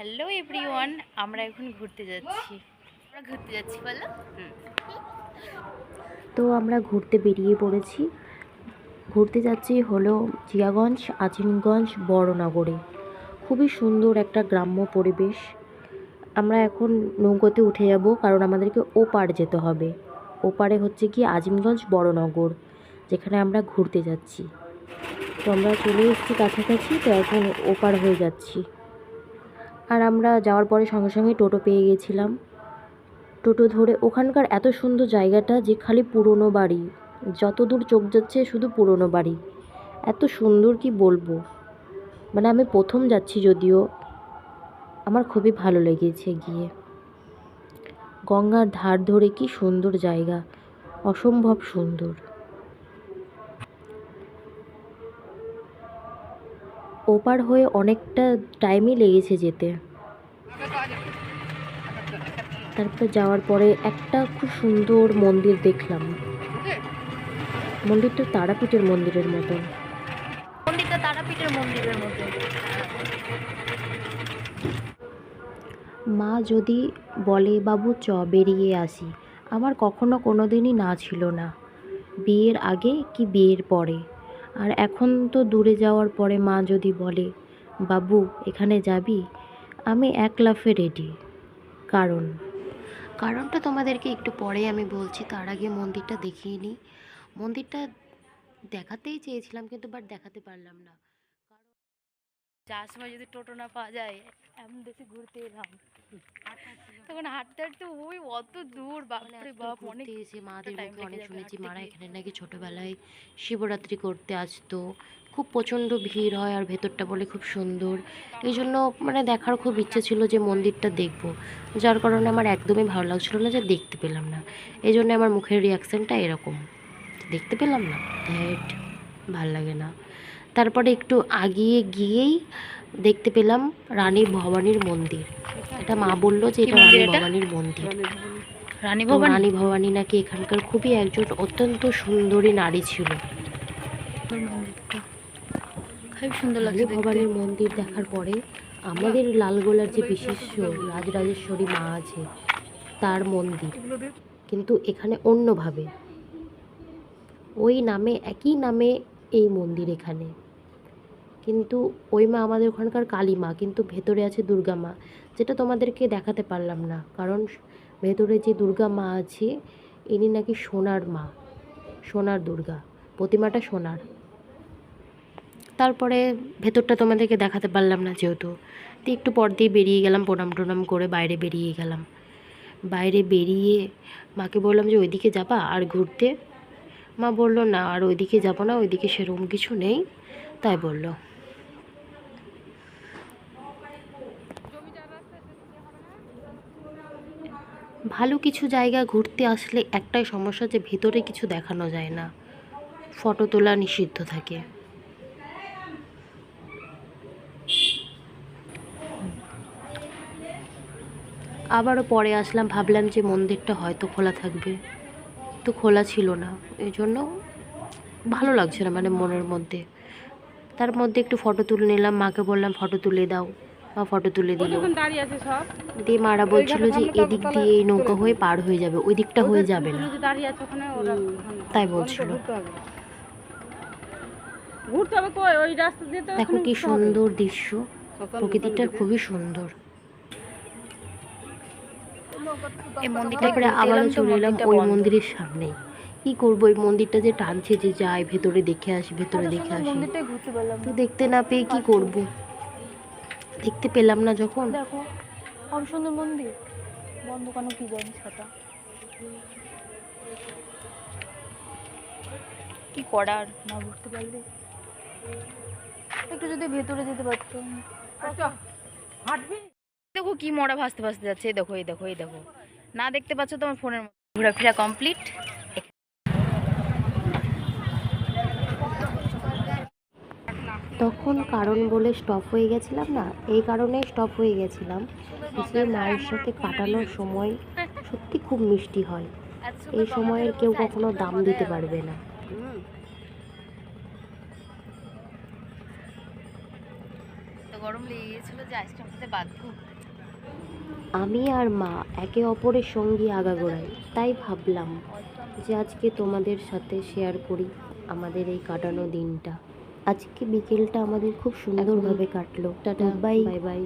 Hello everyone আমরা এখন ঘুরতে যাচ্ছি। আমরা ঘুরতে যাচ্ছি বলো। তো আমরা ঘুরতে বেরিয়ে পড়েছি। ঘুরতে যাচ্ছি হলো জিয়াগঞ্জ আজিমগঞ্জ বড়নগরে। খুবই সুন্দর একটা গ্রাম্য পরিবেশ। আমরা এখন নৌকোতে উঠে যাব কারণ আমাদেরকে ওপার যেতে হবে। ওপারে হচ্ছে কি আজিমগঞ্জ বড়নগর যেখানে আমরা ঘুরতে যাচ্ছি। তো আমরা চলে এসেছি কাছাকাছি তো এখন ওপার হয়ে যাচ্ছি। আর আমরা যাওয়ার পরে সঙ্গে সঙ্গে টোটো পেয়ে গেছিলাম। টোটো ধরে ওখানকার এত সুন্দর জায়গাটা যে খালি পুরনো বাড়ি। যত দূর চোখ যাচ্ছে শুধু পুরনো বাড়ি। এত সুন্দর কি বলব? মানে আমি প্রথম যাচ্ছি যদিও আমার খুবই ভালো লেগেছে গিয়ে। গঙ্গার ধার ধরে কি সুন্দর জায়গা। অসম্ভব সুন্দর। ওপার হয়ে অনেকটা টাইমই লেগেছে যেতে। তারপরে যাওয়ার পরে একটা খুব সুন্দর মন্দির দেখলাম। মন্দিরটা তারাপীঠের মন্দিরের মতন মন্দিরটা তারাপীঠের মন্দিরের মতো। মা যদি বলে বাবু চ বেরিয়ে আসি। আমার কখনো কোনো দিনই না ছিল না। বিয়ের আগে কি বিয়ের পরে? আর এখন তো দূরে যাওয়ার পরে মা যদি বলে বাবু এখানে যাবি? আমি এক লাফে রেডি। কারণ? কারণটা তোমাদেরকে একটু পরে আমি বলছি তার আগে মন্দিরটা দেখিয়ে নিই। মন্দিরটা দেখাতেই চেয়েছিলাম কিন্তু বাট দেখাতে পারলাম না। যাওয়ার সময় যদি টোটো না পাওয়া যায় এমন দেশে ঘুরতে এলাম। তখন হাঁটতে হাঁটতে ওই অত দূর বাপরে বাপ অনেক এসে মাদের মুখে অনেক শুনেছি মারা এখানে নাকি ছোটবেলায় শিবরাত্রি করতে আসতো। খুব প্রচণ্ড ভিড় হয় আর ভেতরটা বলে খুব সুন্দর। এই জন্য মানে দেখার খুব ইচ্ছে ছিল যে মন্দিরটা দেখব। যার কারণে আমার একদমই ভালো লাগছিল না যে দেখতে পেলাম না। এই জন্য আমার মুখের রিয়াকশানটা এরকম। দেখতে পেলাম না ধ্যাট ভালো লাগে না। তারপরে একটু আগিয়ে গিয়েই দেখতে পেলাম রানী ভবানীর মন্দির। এটা মা বলল যে এটা রানী মন্দির ভবানীর মন্দির। রানী ভবন। রানী ভবানী? নাকি এখানকার খুবই একজন অত্যন্ত সুন্দরী নারী ছিল। খুব সুন্দর রানী লাগছে ভবানীর মন্দির দেখার পরে আমাদের লালগোলার যে বিশিষ্ট রাজরাজেশ্বরী মা আছে তার মন্দির। কিন্তু এখানে অন্যভাবে। ওই নামে একই নামে এই মন্দির এখানে। কিন্তু ওই মা আমাদের ওখানকার কালী মা, কিন্তু ভেতরে আছে দুর্গা মা। যেটা তোমাদেরকে দেখাতে পারলাম না, কারণ ভেতরে যে দুর্গা মা আছে, ইনি নাকি সোনার মা, সোনার দুর্গা, প্রতিমাটা সোনার। তারপরে ভেতরটা তোমাদেরকে দেখাতে পারলাম না যেহেতু। তো একটু পর দিয়ে বেরিয়ে গেলাম, প্রণাম টোনাম করে বাইরে বেরিয়ে গেলাম। বাইরে বেরিয়ে মাকে বললাম যে, ওইদিকে যাবা আর ঘুরতে? মা বলল, না, আর ওইদিকে যাব না, ওইদিকে সেরকম কিছু নেই। তাই বলল। ভালো কিছু জায়গা ঘুরতে আসলে একটাই সমস্যা যে ভেতরে কিছু দেখানো যায় না। ফটো তোলা নিষিদ্ধ থাকে। আবারও পরে আসলাম, ভাবলাম যে মন্দিরটা হয়তো খোলা থাকবে। তো খোলা ছিল না। এই জন্য ভালো লাগছে না মানে মনের মধ্যে। তার মধ্যে একটু ফটো তুলে নিলাম, মাকে বললাম, ফটো তুলে দাও। ফটো তুলে দিল। দিয়ে মারা বলছিল যে এদিক দিয়ে এই নৌকা হয়ে পার হয়ে যাবে ওই দিকটা হয়ে যাবে না। তাই বলছিল। দেখো কি সুন্দর দৃশ্য। প্রকৃতিটা খুবই সুন্দর। তারপরে আবারও চলে এলাম ওই মন্দিরের সামনেই কি করব? ওই মন্দিরটা যে টানছে যে যায় ভেতরে দেখে আসি ভেতরে দেখে আসি। তো দেখতে না পেয়ে কি? করব? দেখতে পেলাম না যখন। দেখো কত সুন্দর মন্দির। বন্ধ কেন কি জানি ছাতা কি করার না বুঝতে পারলে। একটু যদি ভেতরে যেতে পারতাম হাঁটবি? দেখো কি মরা ভাসতে ভাসতে যাচ্ছে। এই দেখো এই দেখো এই দেখো। না দেখতে পাচ্ছ তোমার ফোনের মধ্যে। ঘোরাফেরা কমপ্লিট। তখন কারণ বলে স্টপ হয়ে গেছিলাম না এই কারণে স্টপ হয়ে গেছিলাম যে মায়ের সাথে কাটানোর সময় সত্যি খুব মিষ্টি হয়। এই সময়ের কেউ কখনো দাম দিতে পারবে না। আমি আর মা একে অপরের সঙ্গী আগাগোড়াই তাই ভাবলাম যে আজকে তোমাদের সাথে শেয়ার করি আমাদের এই কাটানো দিনটা। আজকে বিকেলটা আমাদের খুব সুন্দরভাবে কাটলো। Tata bye bye bye